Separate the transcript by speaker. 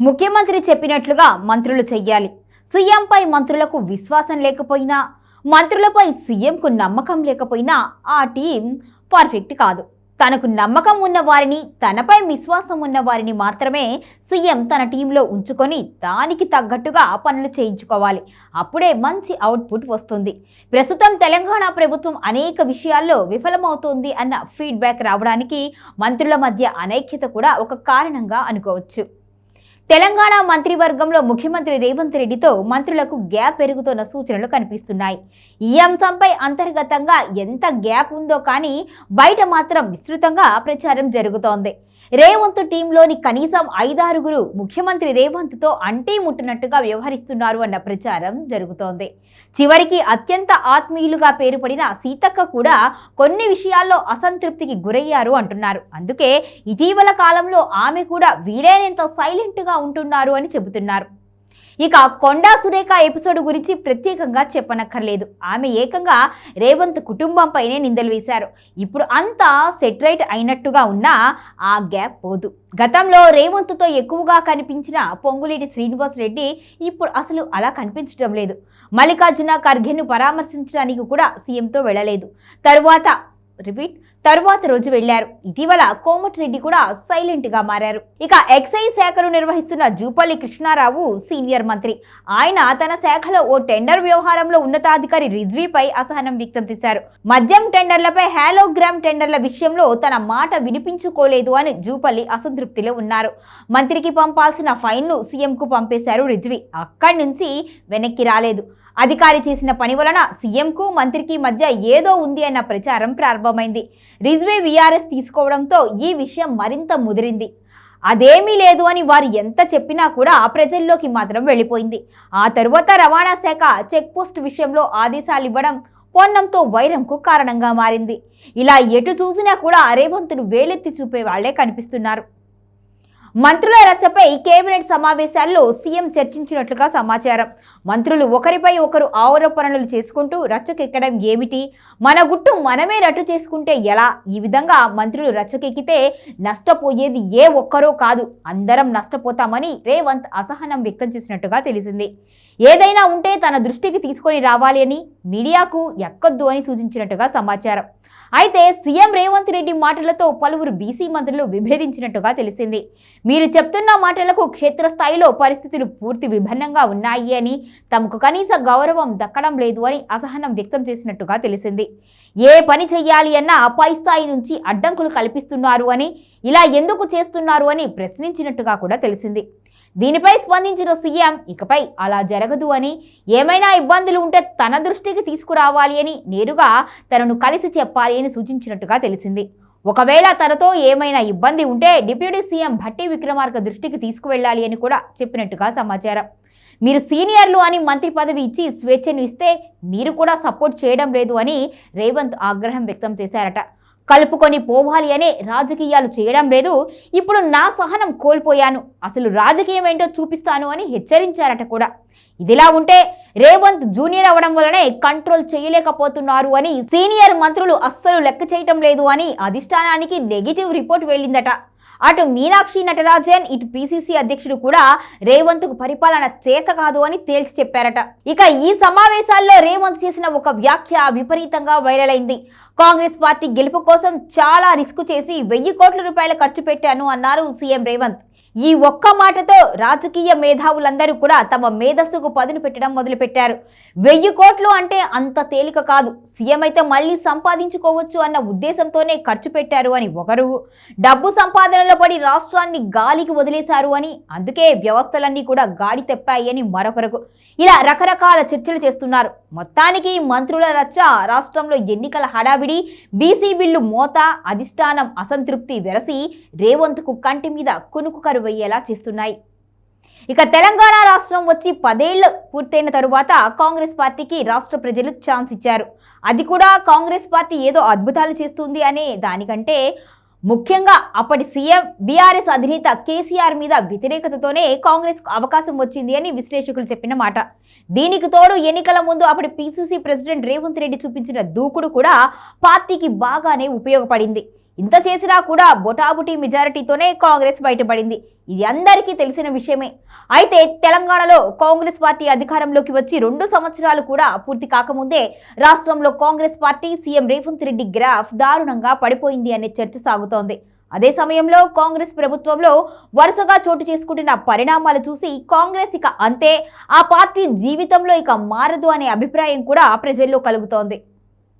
Speaker 1: ముఖ్యమంత్రి చెప్పినట్లుగా మంత్రులు చెయ్యాలి. సీఎంపై మంత్రులకు విశ్వాసం లేకపోయినా మంత్రులపై సీఎంకు నమ్మకం లేకపోయినా ఆ టీం పర్ఫెక్ట్ కాదు. తనకు నమ్మకం ఉన్న వారిని తనపై విశ్వాసం ఉన్న వారిని మాత్రమే సీఎం తన టీంలో ఉంచుకొని దానికి తగ్గట్టుగా పనులు చేయించుకోవాలి. అప్పుడే మంచి అవుట్పుట్ వస్తుంది. ప్రస్తుతం తెలంగాణ ప్రభుత్వం అనేక విషయాల్లో విఫలమవుతోంది అన్న ఫీడ్బ్యాక్ రావడానికి మంత్రుల మధ్య అనైక్యత కూడా ఒక కారణంగా అనుకోవచ్చు. తెలంగాణ మంత్రివర్గంలో ముఖ్యమంత్రి రేవంత్ రెడ్డితో మంత్రులకు గ్యాప్ పెరుగుతున్న సూచనలు కనిపిస్తున్నాయి. ఈ అంశంపై అంతర్గతంగా ఎంత గ్యాప్ ఉందో కానీ బయట మాత్రం విస్తృతంగా ప్రచారం జరుగుతోంది. రేవంత్ టీంలోని కనీసం ఐదారుగురు ముఖ్యమంత్రి రేవంత్తో అంటే ముట్టినట్టుగా వ్యవహరిస్తున్నారు అన్న ప్రచారం జరుగుతోంది. చివరికి అత్యంత ఆత్మీయులుగా పేరుపడిన సీతక్క కూడా కొన్ని విషయాల్లో అసంతృప్తికి గురయ్యారు అంటున్నారు. అందుకే ఇటీవల కాలంలో ఆమె కూడా వీలైనంత సైలెంట్గా ఉంటున్నారు అని చెబుతున్నారు. ఇక కొండా సురేఖ ఎపిసోడ్ గురించి ప్రత్యేకంగా చెప్పనక్కర్లేదు. ఆమె ఏకంగా రేవంత్ కుటుంబంపైనే నిందలు వేశారు. ఇప్పుడు అంతా సెటరైట్ అయినట్టుగా ఉన్నా ఆ గ్యాప్ పోదు. గతంలో రేవంత్తో ఎక్కువగా కనిపించిన పొంగులేటి శ్రీనివాస్ రెడ్డి ఇప్పుడు అసలు అలా కనిపించడం లేదు. మల్లికార్జున ఖర్గేను పరామర్శించడానికి కూడా సీఎంతో వెళ్ళలేదు. తరువాత రిపీట్ తరువాత రోజు వెళ్ళారు ఇటీవల కోమటిరెడ్డి కూడా సైలెంట్గా మారారు. ఇక ఎక్సైజ్ శాఖను నిర్వహిస్తున్న జూపల్లి కృష్ణారావు సీనియర్ మంత్రి. ఆయన తన శాఖలో ఓ టెండర్ వ్యవహారంలో ఉన్నతాధికారి రిజ్వీపై అసహనం వ్యక్తం చేశారు. మద్యం టెండర్లపై హాలోగ్రామ్ టెండర్ల విషయంలో తన మాట వినిపించుకోలేదు అని జూపల్లి అసంతృప్తిలో ఉన్నారు. మంత్రికి పంపాల్సిన ఫైన్ను సీఎంకు పంపేశారు రిజ్వీ. అక్కడి నుంచి వెనక్కి రాలేదు. అధికారి చేసిన పని వలన సీఎంకు మంత్రికి మధ్య ఏదో ఉంది అన్న ప్రచారం ప్రారంభమైంది. రిజ్వే వీఆర్ఎస్ తీసుకోవడంతో ఈ విషయం మరింత ముదిరింది. అదేమీ లేదు అని వారు ఎంత చెప్పినా కూడా ప్రజల్లోకి మాత్రం వెళ్ళిపోయింది. ఆ తరువాత రవాణా శాఖ చెక్పోస్ట్ విషయంలో ఆదేశాలు ఇవ్వడం పొన్నంతో వైరంకు కారణంగా మారింది. ఇలా ఎటు చూసినా కూడా అరేవంతును వేలెత్తి చూపే వాళ్ళే కనిపిస్తున్నారు. మంత్రుల రచ్చపై కేబినెట్ సమావేశాల్లో సీఎం చర్చించినట్లుగా సమాచారం. మంత్రులు ఒకరిపై ఒకరు ఆరోపణలు చేసుకుంటూ రచ్చకెక్కడం ఏమిటి? మన గుట్టు మనమే రట్టు చేసుకుంటే ఎలా? ఈ విధంగా మంత్రులు రచ్చకెక్కితే నష్టపోయేది ఏ ఒక్కరో కాదు. అందరం నష్టపోతామని రేవంత్ అసహనం వ్యక్తం చేసినట్టుగా తెలిసింది. ఏదైనా ఉంటే తన దృష్టికి తీసుకొని రావాలి అని మీడియాకు ఎక్కొద్దు అని సూచించినట్టుగా సమాచారం. అయితే సీఎం రేవంత్ రెడ్డి మాటలతో పలువురు బీసీ మంత్రులు విభేదించినట్టుగా తెలిసింది. మీరు చెప్తున్న మాటలకు క్షేత్రస్థాయిలో పరిస్థితులు పూర్తి విభిన్నంగా ఉన్నాయి అని తమకు కనీస గౌరవం దక్కడం లేదు అని అసహనం వ్యక్తం చేసినట్టుగా తెలిసింది. ఏ పని చెయ్యాలి అన్నా పై స్థాయి నుంచి అడ్డంకులు కల్పిస్తున్నారు అని ఇలా ఎందుకు చేస్తున్నారు అని ప్రశ్నించినట్టుగా కూడా తెలిసింది. దీనిపై స్పందించిన సీఎం ఇకపై అలా జరగదు అని ఏమైనా ఇబ్బందులు ఉంటే తన దృష్టికి తీసుకురావాలి అని నేరుగా తనను కలిసి చెప్పాలి అని సూచించినట్టుగా తెలిసింది. ఒకవేళ తనతో ఏమైనా ఇబ్బంది ఉంటే డిప్యూటీ సీఎం భట్టి విక్రమార్క దృష్టికి తీసుకువెళ్ళాలి అని కూడా చెప్పినట్టుగా సమాచారం. మీరు సీనియర్లు అని మంత్రి పదవి ఇచ్చి స్వేచ్ఛను ఇస్తే మీరు కూడా సపోర్ట్ చేయడం లేదు అని రేవంత్ ఆగ్రహం వ్యక్తం చేశారట. కలుపుకొని పోవాలి అనే రాజకీయాలు చేయడం లేదు. ఇప్పుడు నా సహనం కోల్పోయాను. అసలు రాజకీయం ఏంటో చూపిస్తాను అని హెచ్చరించారట కూడా. ఇదిలా ఉంటే రేవంత్ జూనియర్ అవడం వలనే కంట్రోల్ చేయలేకపోతున్నారు అని సీనియర్ మంత్రులు అస్సలు లెక్క చేయటం లేదు అని అధిష్టానానికి నెగిటివ్ రిపోర్ట్ వెళ్ళిందట. అటు మీనాక్షి నటరాజన్ ఇటు పిసిసి అధ్యక్షుడు కూడా రేవంత్కు పరిపాలన చేత కాదు అని తేల్చి చెప్పారట. ఇక ఈ సమావేశాల్లో రేవంత్ చేసిన ఒక వ్యాఖ్య విపరీతంగా వైరల్ అయింది. కాంగ్రెస్ పార్టీ గెలుపు కోసం చాలా రిస్క్ చేసి వెయ్యి కోట్ల రూపాయలు ఖర్చు పెట్టాను అన్నారు సీఎం రేవంత్. ఈ ఒక్క మాటతో రాజకీయ మేధావులందరూ కూడా తమ మేధస్సుకు పదును పెట్టడం మొదలుపెట్టారు. వెయ్యి కోట్లు అంటే అంత తేలిక కాదు. సీఎం అయితే మళ్ళీ సంపాదించుకోవచ్చు అన్న ఉద్దేశంతోనే ఖర్చు పెట్టారు అని ఒకరు. డబ్బు సంపాదనలో పడి రాష్ట్రాన్ని గాలికి వదిలేశారు అని అందుకే వ్యవస్థలన్నీ కూడా గాడి తెప్పాయి అని మరొకరకు ఇలా రకరకాల చర్చలు చేస్తున్నారు. మొత్తానికి మంత్రుల రచ్చ రాష్ట్రంలో ఎన్నికల హడావిడి బీసీ బిల్లు మోత అధిష్టానం అసంతృప్తి వెరసి రేవంత్కు కంటి మీద కునుకు కరువయ్యేలా చేస్తున్నాయి. ఇక తెలంగాణ రాష్ట్రం వచ్చి పదేళ్ళు పూర్తయిన తరువాత కాంగ్రెస్ పార్టీకి రాష్ట్ర ప్రజలు ఛాన్స్ ఇచ్చారు. అది కూడా కాంగ్రెస్ పార్టీ ఏదో అద్భుతాలు చేస్తుంది అనే దానికంటే ముఖ్యంగా అప్పటి సీఎం బీఆర్ఎస్ అధినేత కేసీఆర్ మీద వ్యతిరేకతతోనే కాంగ్రెస్ అవకాశం వచ్చింది అని విశ్లేషకులు చెప్పిన మాట. దీనికి తోడు ఎన్నికల ముందు అప్పటి పీసీసీ ప్రెసిడెంట్ రేవంత్ రెడ్డి చూపించిన దూకుడు కూడా పార్టీకి బాగానే ఉపయోగపడింది. ఇంత చేసినా కూడా బొటాబుటీ మెజారిటీతోనే కాంగ్రెస్ బయటపడింది. ఇది అందరికీ తెలిసిన విషయమే. అయితే తెలంగాణలో కాంగ్రెస్ పార్టీ అధికారంలోకి వచ్చి రెండు సంవత్సరాలు కూడా పూర్తి కాకముందే రాష్ట్రంలో Congress party CM Revanth Reddy graph దారుణంగా పడిపోయింది అనే చర్చ సాగుతోంది. అదే సమయంలో కాంగ్రెస్ ప్రభుత్వంలో వరుసగా చోటు చేసుకుంటున్న పరిణామాలు చూసి కాంగ్రెస్ ఇక అంతే ఆ పార్టీ జీవితంలో ఇక మారదు అనే అభిప్రాయం కూడా ప్రజల్లో కలుగుతోంది.